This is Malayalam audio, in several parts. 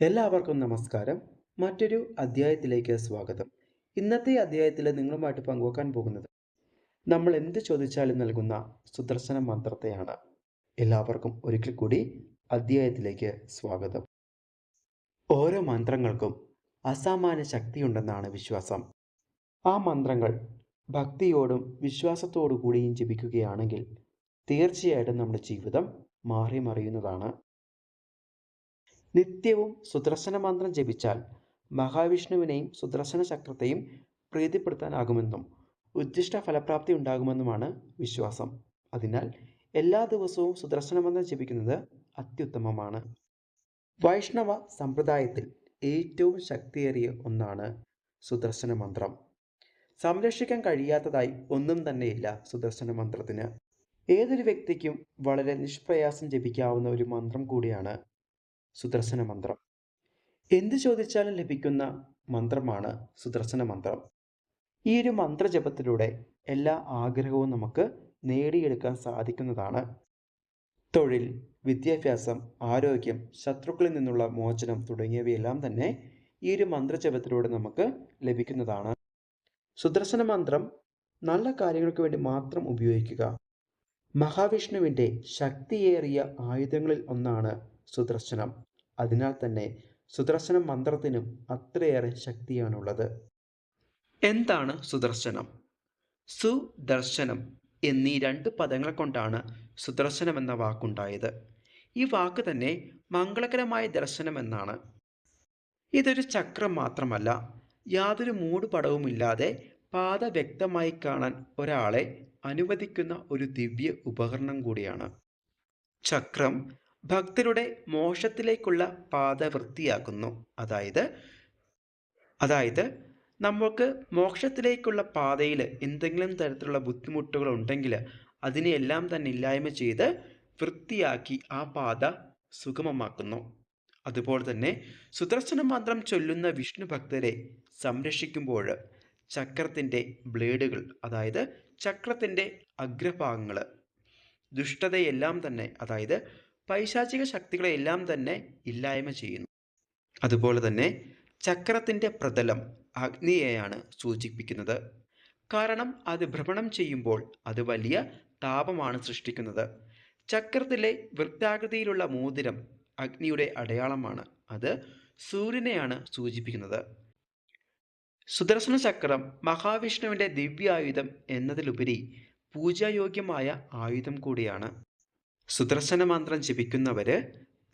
എല്ലാവർക്കും നമസ്കാരം. മറ്റൊരു അധ്യായത്തിലേക്ക് സ്വാഗതം. ഇന്നത്തെ അധ്യായത്തിൽ നിങ്ങളുമായിട്ട് പങ്കുവെക്കാൻ പോകുന്നത് നമ്മൾ എന്ത് ചോദിച്ചാലും നൽകുന്ന സുദർശന മന്ത്രത്തെയാണ്. എല്ലാവർക്കും ഒരിക്കൽ കൂടി അധ്യായത്തിലേക്ക് സ്വാഗതം. ഓരോ മന്ത്രങ്ങൾക്കും അസാമാന്യ ശക്തിയുണ്ടെന്നാണ് വിശ്വാസം. ആ മന്ത്രങ്ങൾ ഭക്തിയോടും വിശ്വാസത്തോടു കൂടിയും ജപിക്കുകയാണെങ്കിൽ തീർച്ചയായിട്ടും നമ്മുടെ ജീവിതം മാറി മറിയുന്നതാണ് നിത്യവും സുദർശന മന്ത്രം ജപിച്ചാൽ മഹാവിഷ്ണുവിനെയും സുദർശന ചക്രത്തെയും പ്രീതിപ്പെടുത്താനാകുമെന്നും ഉദ്ദിഷ്ട ഫലപ്രാപ്തി ഉണ്ടാകുമെന്നുമാണ് വിശ്വാസം. അതിനാൽ എല്ലാ ദിവസവും സുദർശന മന്ത്രം ജപിക്കുന്നത് അത്യുത്തമമാണ്. വൈഷ്ണവ സമ്പ്രദായത്തിൽ ഏറ്റവും ശക്തിയേറിയ ഒന്നാണ് സുദർശന മന്ത്രം. സംരക്ഷിക്കാൻ കഴിയാത്തതായി ഒന്നും തന്നെയില്ല സുദർശന മന്ത്രത്തിന്. ഏതൊരു വ്യക്തിക്കും വളരെ നിഷ്പ്രയാസം ജപിക്കാവുന്ന ഒരു മന്ത്രം കൂടിയാണ് സുദർശന മന്ത്രം. എന്ത് ചോദിച്ചാലും ലഭിക്കുന്ന മന്ത്രമാണ് സുദർശന മന്ത്രം. ഈ ഒരു മന്ത്രജപത്തിലൂടെ എല്ലാ ആഗ്രഹവും നമുക്ക് നേടിയെടുക്കാൻ സാധിക്കുന്നതാണ്. തൊഴിൽ വിദ്യാഭ്യാസം ആരോഗ്യം ശത്രുക്കളിൽ നിന്നുള്ള മോചനം തുടങ്ങിയവയെല്ലാം തന്നെ ഈ ഒരു മന്ത്രജപത്തിലൂടെ നമുക്ക് ലഭിക്കുന്നതാണ്. സുദർശന മന്ത്രം നല്ല കാര്യങ്ങൾക്ക് വേണ്ടി മാത്രം ഉപയോഗിക്കുക. മഹാവിഷ്ണുവിന്റെ ശക്തിയേറിയ ആയുധങ്ങളിൽ ഒന്നാണ് സുദർശനം. അതിനാൽ തന്നെ സുദർശന മന്ത്രത്തിനും അത്രയേറെ ശക്തിയാണുള്ളത്. എന്താണ് സുദർശനം? സുദർശനം എന്നീ രണ്ട് പദങ്ങൾ കൊണ്ടാണ് സുദർശനം എന്ന വാക്കുണ്ടായത്. ഈ വാക്ക് തന്നെ മംഗളകരമായ ദർശനം എന്നാണ് ഇതൊരു ചക്രം മാത്രമല്ല യാതൊരു മൂടുപടവുമില്ലാതെ പാത വ്യക്തമായി കാണാൻ ഒരാളെ അനുവദിക്കുന്ന ഒരു ദിവ്യ ഉപകരണം കൂടിയാണ്. ചക്രം ഭക്തരുടെ മോക്ഷത്തിലേക്കുള്ള പാത വൃത്തിയാക്കുന്നു. അതായത് അതായത് നമ്മൾക്ക് മോക്ഷത്തിലേക്കുള്ള പാതയിൽ എന്തെങ്കിലും തരത്തിലുള്ള ബുദ്ധിമുട്ടുകൾ ഉണ്ടെങ്കിൽ അതിനെയെല്ലാം തന്നെ ഇല്ലായ്മ ചെയ്ത് വൃത്തിയാക്കി ആ പാത സുഗമമാക്കുന്നു. അതുപോലെ തന്നെ സുദർശന മന്ത്രം ചൊല്ലുന്ന വിഷ്ണു ഭക്തരെ സംരക്ഷിക്കുമ്പോൾ ചക്രത്തിന്റെ ബ്ലേഡുകൾ അതായത് ചക്രത്തിന്റെ അഗ്രഭാഗങ്ങൾ ദുഷ്ടതയെല്ലാം തന്നെ അതായത് പൈശാചിക ശക്തികളെല്ലാം തന്നെ ഇല്ലായ്മ ചെയ്യുന്നു. അതുപോലെ തന്നെ ചക്രത്തിന്റെ പ്രതലം അഗ്നിയെയാണ് സൂചിപ്പിക്കുന്നത്. കാരണം അത് ഭ്രമണം ചെയ്യുമ്പോൾ അത് വലിയ താപമാണ് സൃഷ്ടിക്കുന്നത്. ചക്രത്തിലെ വൃത്താകൃതിയിലുള്ള മോതിരം അഗ്നിയുടെ അടയാളമാണ്. അത് സൂര്യനെയാണ് സൂചിപ്പിക്കുന്നത്. സുദർശന ചക്രം മഹാവിഷ്ണുവിന്റെ ദിവ്യായുധം എന്നതിലുപരി പൂജായോഗ്യമായ ആയുധം കൂടിയാണ്. സുദർശന മന്ത്രം ജപിക്കുന്നവർ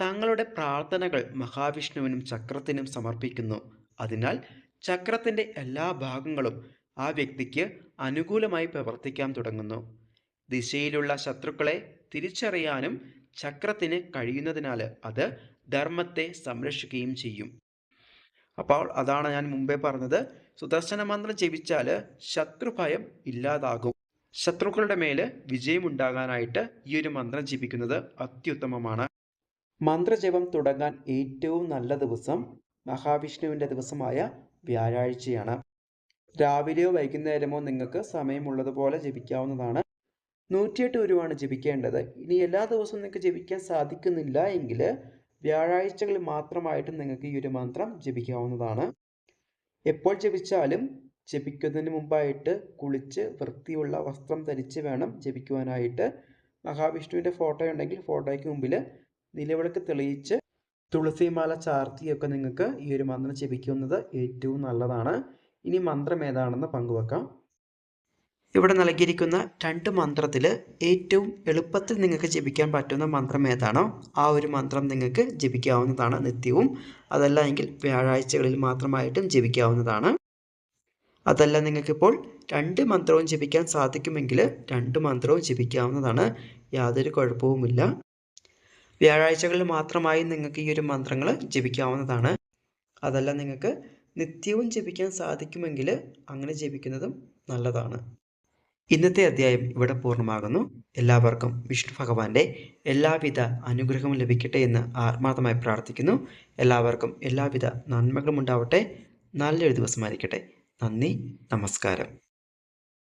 തങ്ങളുടെ പ്രാർത്ഥനകൾ മഹാവിഷ്ണുവിനും ചക്രത്തിനും സമർപ്പിക്കുന്നു. അതിനാൽ ചക്രത്തിന്റെ എല്ലാ ഭാഗങ്ങളും ആ വ്യക്തിക്ക് അനുകൂലമായി പ്രവർത്തിക്കാൻ തുടങ്ങുന്നു. ദിശയിലുള്ള ശത്രുക്കളെ തിരിച്ചറിയാനും ചക്രത്തിന് കഴിയുന്നതിനാൽ അത് ധർമ്മത്തെ സംരക്ഷിക്കുകയും ചെയ്യും. അപ്പോൾ അതാണ് ഞാൻ മുമ്പേ പറഞ്ഞത്. സുദർശന മന്ത്രം ജപിച്ചാൽ ശത്രുഭയം ഇല്ലാതാകും. ശത്രുക്കളുടെ മേൽ വിജയമുണ്ടാകാനായിട്ട് ഈ ഒരു മന്ത്രം ജപിക്കുന്നത് അത്യുത്തമമാണ്. മന്ത്രജപം തുടങ്ങാൻ ഏറ്റവും നല്ല ദിവസം മഹാവിഷ്ണുവിന്റെ ദിവസമായ വ്യാഴാഴ്ചയാണ്. രാവിലെയോ വൈകുന്നേരമോ നിങ്ങൾക്ക് സമയമുള്ളതുപോലെ ജപിക്കാവുന്നതാണ്. നൂറ്റിയെട്ട് ഗുരുവാണ് ജപിക്കേണ്ടത്. ഇനി എല്ലാ ദിവസവും നിങ്ങൾക്ക് ജപിക്കാൻ സാധിക്കുന്നില്ല എങ്കിൽ വ്യാഴാഴ്ചകളിൽ മാത്രമായിട്ട് നിങ്ങൾക്ക് ഈ ഒരു മന്ത്രം ജപിക്കാവുന്നതാണ്. എപ്പോൾ ജപിച്ചാലും ജപിക്കുന്നതിന് മുമ്പായിട്ട് കുളിച്ച് വൃത്തിയുള്ള വസ്ത്രം ധരിച്ച് വേണം ജപിക്കുവാനായിട്ട്. മഹാവിഷ്ണുവിന്റെ ഫോട്ടോ ഉണ്ടെങ്കിൽ ഫോട്ടോയ്ക്ക് മുമ്പിൽ നിലവിളക്ക് തെളിയിച്ച് തുളസിമാല ചാർത്തിയൊക്കെ നിങ്ങൾക്ക് ഈ ഒരു മന്ത്രം ജപിക്കുന്നത് ഏറ്റവും നല്ലതാണ്. ഇനി മന്ത്രം ഏതാണെന്ന് പങ്കുവെക്കാം. ഇവിടെ നൽകിയിരിക്കുന്ന രണ്ട് മന്ത്രത്തിൽ ഏറ്റവും എളുപ്പത്തിൽ നിങ്ങൾക്ക് ജപിക്കാൻ പറ്റുന്ന മന്ത്രം ഏതാണോ ആ ഒരു മന്ത്രം നിങ്ങൾക്ക് ജപിക്കാവുന്നതാണ് നിത്യവും. അതല്ല എങ്കിൽ വ്യാഴാഴ്ചകളിൽ മാത്രമായിട്ടും ജപിക്കാവുന്നതാണ്. അതല്ല നിങ്ങൾക്കിപ്പോൾ രണ്ട് മന്ത്രവും ജപിക്കാൻ സാധിക്കുമെങ്കിൽ രണ്ട് മന്ത്രവും ജപിക്കാവുന്നതാണ്. യാതൊരു കുഴപ്പവുമില്ല. വ്യാഴാഴ്ചകളിൽ മാത്രമായി നിങ്ങൾക്ക് ഈ ഒരു മന്ത്രങ്ങൾ ജപിക്കാവുന്നതാണ്. അതല്ല നിങ്ങൾക്ക് നിത്യവും ജപിക്കാൻ സാധിക്കുമെങ്കിൽ അങ്ങനെ ജപിക്കുന്നതും നല്ലതാണ്. ഇന്നത്തെ അധ്യായം ഇവിടെ പൂർണമാകുന്നു. എല്ലാവർക്കും വിഷ്ണു ഭഗവാന്റെ എല്ലാവിധ അനുഗ്രഹവും ലഭിക്കട്ടെ എന്ന് ആത്മാർത്ഥമായി പ്രാർത്ഥിക്കുന്നു. എല്ലാവർക്കും എല്ലാവിധ നന്മകളും ഉണ്ടാവട്ടെ. നല്ലൊരു ദിവസമായിരിക്കട്ടെ നന്ദി നമസ്കാരം.